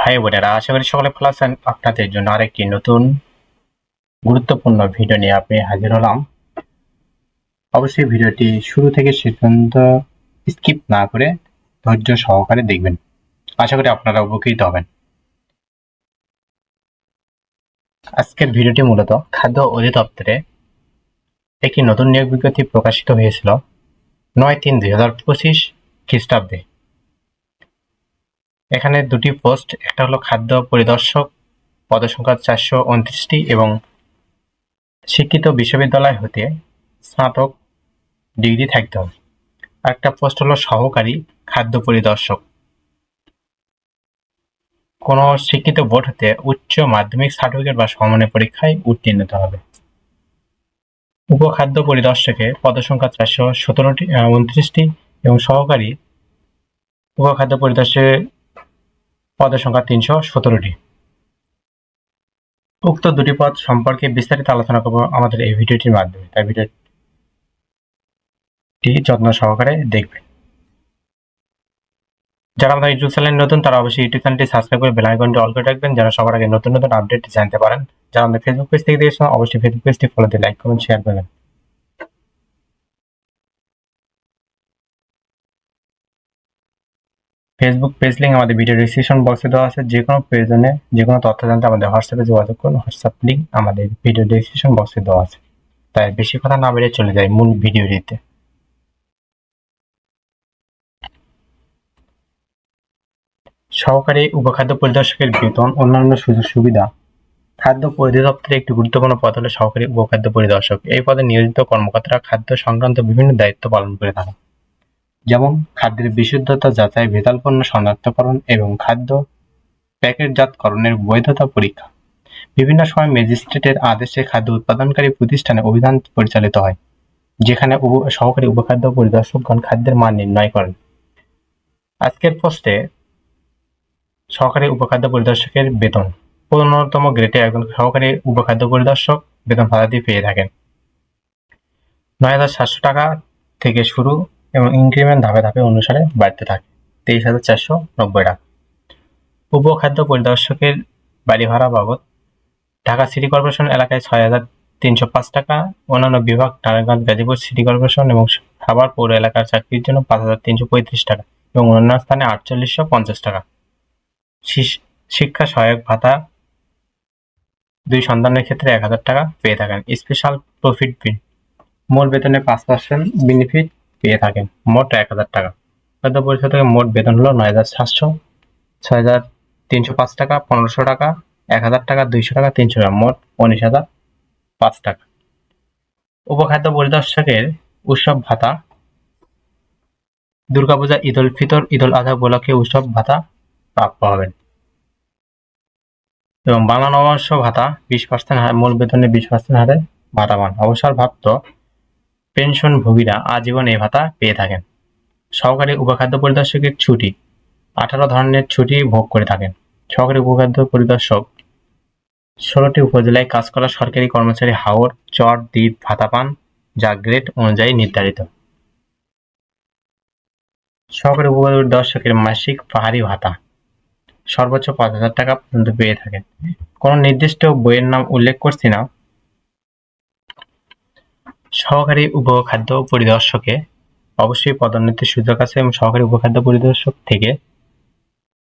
ভাই বোনেরা, আশা করি সকলে ভালো আছেন। আপনাদের জন্য আরেকটি নতুন গুরুত্বপূর্ণ ভিডিও নিয়ে আপনি হাজির হলাম। অবশ্যই ভিডিওটি শুরু থেকে শেষ পর্যন্ত স্কিপ না করে ধৈর্য সহকারে দেখবেন। আশা করি আপনারা উপকৃত হবেন। আজকের ভিডিওটি মূলত খাদ্য অধিদপ্তরে একটি নতুন নিয়োগ বিজ্ঞপ্তি প্রকাশিত হয়েছিল নয় তিন দুই হাজার পঁচিশ খ্রিস্টাব্দে। এখানে দুটি পোস্ট, একটা হলো খাদ্য পরিদর্শক পদসংখ্যা চারশো উনত্রিশটি এবং শিক্ষিত বিশ্ববিদ্যালয় হতে স্নাতক ডিগ্রি থাকতে হবে। একটা পোস্ট হলো সহকারী খাদ্য পরিদর্শক। কোনো শিক্ষিত বোর্ড হতে উচ্চ মাধ্যমিক সার্টিফিকেট বা সমমানের পরীক্ষায় উত্তীর্ণ হবে। উপখাদ্য পরিদর্শকে পদসংখ্যা চারশো সতেরোটি উনত্রিশটি এবং সহকারী উপখাদ্য পরিদর্শকে পদের সংখ্যা তিনশো সতেরোটি। উক্ত দুটি পদ সম্পর্কে বিস্তারিত আলোচনা করব আমাদের এই ভিডিওটির মাধ্যমে। তাই ভিডিওটি যত্ন সহকারে দেখবেন। যারা আমাদের ইউটিউব চ্যানেল নতুন, তারা অবশ্যই ইউটিউব চ্যানেলটি সাবস্ক্রাইব করে বেল আইকনটি অল করে রাখবেন, যারা সবার আগে নতুন নতুন আপডেট জানতে পারেন। যারা আমাদের ফেসবুক পেজ থেকে দেখেছেন, অবশ্যই ফেসবুক পেজটি ফলো দিয়ে লাইক কমেন্ট শেয়ার করবেন। ফেসবুক পেজ লিঙ্ক আমাদের ভিডিও ডিসক্রিপশন বক্সে দেওয়া আছে। যে কোনো প্রয়োজনে যে কোনো তথ্য জানতে আমাদের হোয়াটসঅ্যাপে যোগাযোগ করুন। হোয়াটসঅ্যাপ লিঙ্ক আমাদের ভিডিও ডিসক্রিপশন বক্সে দেওয়া আছে। তাই বেশি কথা না বেরিয়ে চলে যায় মূল ভিডিওটিতে সহকারী উপখাদ্য পরিদর্শকের বেতন, অন্যান্য সুযোগ সুবিধা, খাদ্য পরিদপ্তরে একটি গুরুত্বপূর্ণ পদ হলো সহকারী উপখাদ্য পরিদর্শক। এই পদে নিয়োজিত কর্মকর্তারা খাদ্য সংক্রান্ত বিভিন্ন দায়িত্ব পালন করে থাকেন। যেমন খাদ্যের বিশুদ্ধতা, যাচাই ভেজাল পণ্য শনাক্তকরণ এবং খাদ্য প্যাকেটজাতকরণের বৈধতা পরীক্ষা। বিভিন্ন সময় ম্যাজিস্ট্রেটের আদেশে খাদ্য উৎপাদনকারী প্রতিষ্ঠানে অভিযান পরিচালিত হয়, যেখানে সহকারী উপখাদ্য পরিদর্শকগণ খাদ্যের মান নির্ণয় করেন। আজকের পোস্টে সহকারী উপখাদ্য পরিদর্শকের বেতন। পনেরোতম গ্রেডে একজন সহকারী উপখাদ্য পরিদর্শক বেতন ভাতাদি পেয়ে থাকেন। নয় হাজার সাতশো টাকা থেকে শুরু এবং ইনক্রিমেন্ট ধাপে ধাপে অনুসারে বাড়তে থাকে। তেইশ হাজার চারশো নব্বই টাকা। উপখাদ্য পরিদর্শকের বাড়ি ভাড়া বাবদ, ঢাকা সিটি কর্পোরেশন এলাকায় ছয় হাজার তিনশো পাঁচ টাকা, অন্যান্য বিভাগ নারায়ণগঞ্জ, গাজীপুর সিটি কর্পোরেশন এবং খাবার পৌর এলাকার চাকরির জন্য পাঁচ হাজার তিনশো পঁয়ত্রিশ টাকা এবং অন্যান্য স্থানে আটচল্লিশশো পঞ্চাশ টাকা। শিক্ষা সহায়ক ভাতা দুই সন্তানের ক্ষেত্রে এক হাজার টাকা পেয়ে থাকেন। স্পেশাল প্রফিট বিন। মূল বেতনে পাঁচ পার্সেন্ট বেনিফিট পেয়ে থাকেন। মোট এক হাজার টাকা। খাদ্য পরিষদ থেকে মোট বেতন হলো নয় হাজার সাতশো, ছয় হাজার তিনশো পাঁচ টাকা, পনেরোশো টাকা, এক হাজার টাকা, দুইশো টাকা, তিনশো টাকা, মোট উনিশ হাজার পাঁচ টাকা। উপখাদ্য পরিদর্শকের উৎসব ভাতা। দুর্গাপূজা, ঈদ উল ফিতর, ঈদ উল আজহা উপলক্ষে উৎসব ভাতা প্রাপ্য হবেন। এবং বাংলা নববর্ষ ভাতা বিশ পার্সেন্ট মূল বেতনে বিশ পার্সেন্ট হারে ভাতা পান অবসরপ্রাপ্ত পেনশনভোগীরা আজীবন এই ভাতা পেয়ে থাকেন। সহকারী উপখাদ্য পরিদর্শকের ছুটি, আঠারো ধরনের ছুটি ভোগ করে থাকেন। সহকারী উপখাদ্য পরিদর্শক, ষোলোটি উপজেলায় কাজ করা সরকারি কর্মচারী হাওর, চর, দ্বীপ, ভাতা পান যা গ্রেড অনুযায়ী নির্ধারিত। সহকারী উপখাদ্য পরিদর্শকের মাসিক পাহাড়ি ভাতা, সর্বোচ্চ পাঁচ হাজার টাকা পর্যন্ত পেয়ে থাকেন। কোনো নির্দিষ্ট বইয়ের নাম উল্লেখ করছি না সহকারী উপখাদ্য পরিদর্শকে অবশ্যই পদোন্নতির সুযোগ আছে এবং সহকারী উপখাদ্য পরিদর্শক থেকে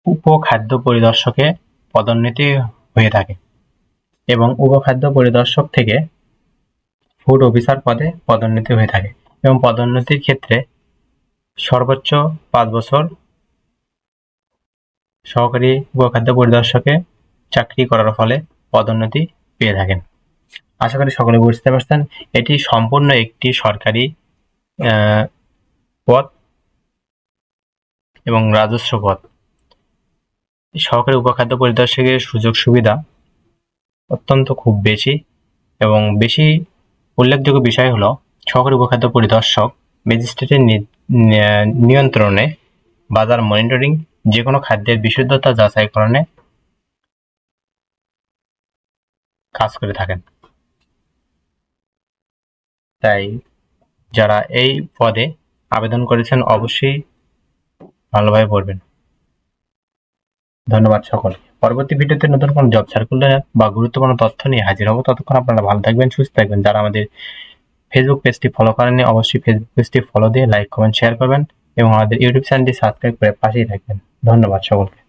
উপখাদ্য পরিদর্শকে পদোন্নতি হয়ে থাকে এবং উপখাদ্য পরিদর্শক থেকে ফুড অফিসার পদে পদোন্নতি হয়ে থাকে এবং পদোন্নতির ক্ষেত্রে সর্বোচ্চ পাঁচ বছর সহকারী উপখাদ্য পরিদর্শকে চাকরি করার ফলে পদোন্নতি পেয়ে থাকেন। আশা করি সকলে বুঝতে পারছেন, এটি সম্পূর্ণ একটি সরকারি পদ এবং রাজস্ব পদ সহকারী উপখাদ্য পরিদর্শকের সুযোগ সুবিধা অত্যন্ত খুব বেশি এবং বেশি উল্লেখযোগ্য বিষয় হলো, সহকারী উপখাদ্য পরিদর্শক ম্যাজিস্ট্রেটের নিয়ন্ত্রণে বাজার মনিটরিং যে কোনো খাদ্যের বিশুদ্ধতা যাচাইকরণে কাজ করে থাকেন। তাই যারা এই পদে আবেদন করেছেন অবশ্যই ভালোভাবে পড়বেন। ধন্যবাদ সকলকে। পরবর্তী ভিডিওতে নতুন কোনো জব সার্কুলার বা গুরুত্বপূর্ণ তথ্য নিয়ে হাজির হব। ততক্ষণ আপনারা ভালো থাকবেন, সুস্থ থাকবেন। যারা আমাদের ফেসবুক পেজটি ফলো করেননি, অবশ্যই ফেসবুক পেজটি ফলো দিয়ে লাইক কমেন্ট শেয়ার করবেন এবং আমাদের ইউটিউব চ্যানেলটি সাবস্ক্রাইব করে পাশেই থাকবেন। ধন্যবাদ সকলকে।